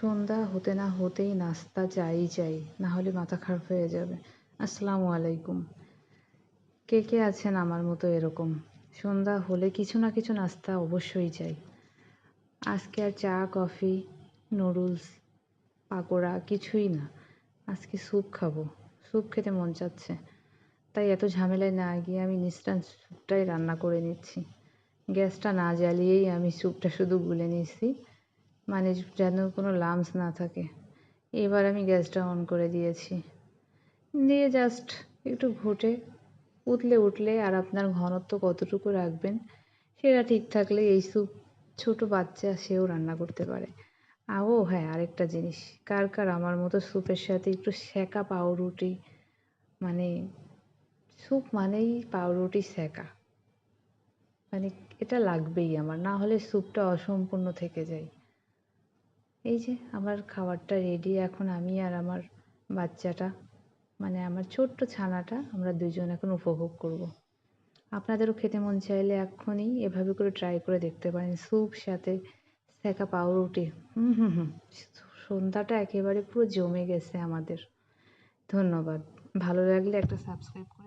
সন্ধ্যা হতে না হতেই নাস্তা চাই চাই, না হলে মাথা খারাপ হয়ে যাবে। আসসালামু আলাইকুম। কে কে আছেন আমার মতো এরকম? সন্ধ্যা হলে কিছু না কিছু নাস্তা অবশ্যই চাই। আজকে আর চা, কফি, নুডলস, পাকোড়া কিছুই না। আজকে স্যুপ খাব। স্যুপ খেতে মন চাচ্ছে। তাই এত ঝামেলায় না গিয়ে আমি ইনস্ট্যান্ট স্যুপটাই রান্না করে নিচ্ছি। গ্যাসটা না জ্বালিয়েই আমি স্যুপটা শুধু গুলে নিচ্ছি মানে যেন কোনো লামস না থাকে। এবার আমি গ্যাসটা অন করে দিয়েছি। দিয়ে জাস্ট একটু ঘুটে উতলে উঠলে আর আপনার ঘনত্ব কতটুকু রাখবেন সেটা ঠিক থাকলে এই স্যুপ ছোট বাচ্চা সেও রান্না করতে পারে। ও হ্যাঁ আরেকটা জিনিস। কার কার আমার মতো স্যুপের সাথে একটু সেকা পাউরুটি মানে স্যুপ মানেই পাউরুটি সেকা মানে এটা লাগবেই আমার, না হলে স্যুপটা অসম্পূর্ণ থেকে যায়। এই যে আমার খাবারটা রেডি এখন আমি আর আমার বাচ্চাটা মানে আমার ছোট্ট ছানাটা, আমরা দুজন এখন উপভোগ করব। আপনাদেরও খেতে মন চাইলে এক্ষুনি এভাবে করে ট্রাই করে দেখতে পারেন। স্যুপ, সাথে সেকা পাউরুটি। হুম হুম হুম। সন্ধ্যাটা একেবারে পুরো জমে গেছে আমাদের। ধন্যবাদ। ভালো লাগলে একটা সাবস্ক্রাইব করে